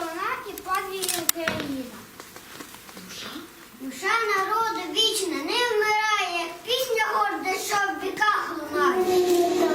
вона і подвір'я Україна. Душа? Душа народу вічна не вмирає, як пісня горда, що в віках лунає.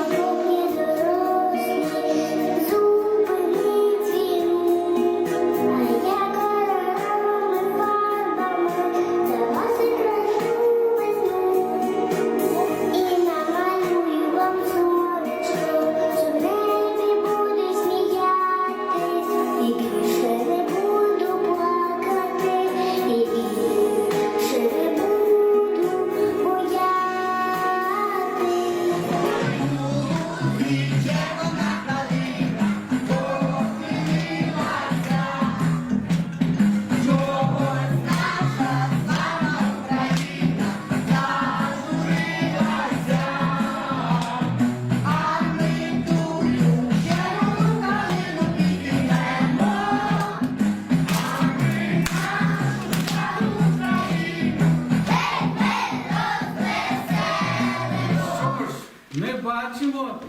Ми бачимо,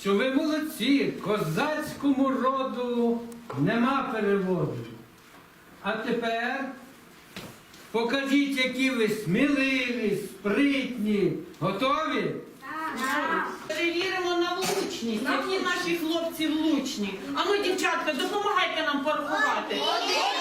що ви молодці, козацькому роду нема переводу. А тепер покажіть, які ви сміливі, спритні, готові? Перевіримо на влучність, які наші хлопці влучні. А ну, дівчатка, допомагайте нам порахувати. Один.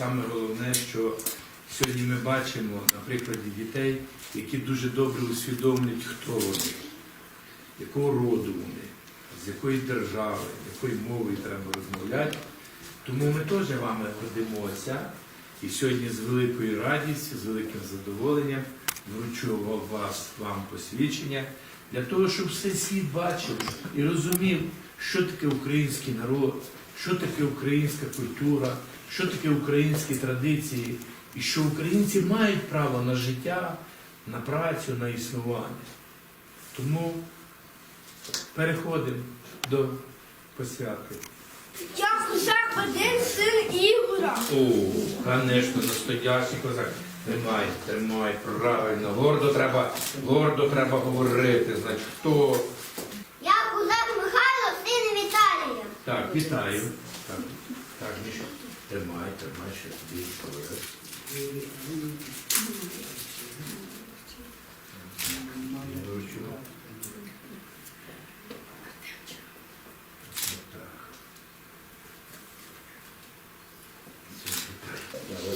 Саме головне, що сьогодні ми бачимо на прикладі дітей, які дуже добре усвідомлюють, хто вони, якого роду вони, з якої держави, якою мовою треба розмовляти. Тому ми теж вами гордимося і сьогодні з великою радістю, з великим задоволенням вручу вас вам посвідчення для того, щоб все світ бачив і розумів, що таке український народ, що таке українська культура, що таке українські традиції, і що українці мають право на життя, на працю, на існування. Тому переходимо до посвятки. Я козак один син Ігора. О, звісно, настоящий козак. Тримай, тримай, правильно. Гордо треба, гордо треба говорити. Значить, хто? Я козак Михайло, син Віталія. Так, вітаю. Так, так, Міша. Тримай, тримай, ще тобі. Отак.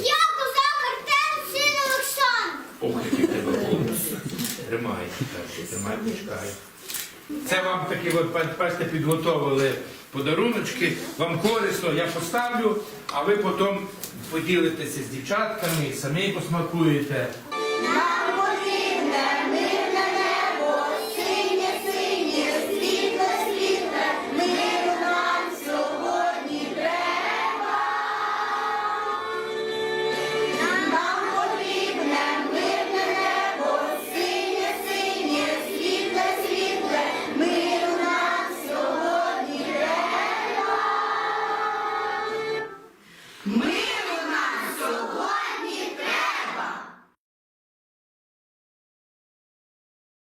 Я козак Артем, син Олександр. Ох, який в тебе голос. Тримай, так, тримай, почекай. Це вам такі, ви бачите, підготовили подаруночки, вам корисно, я поставлю, а ви потім поділитеся з дівчатками, самі посмакуєте.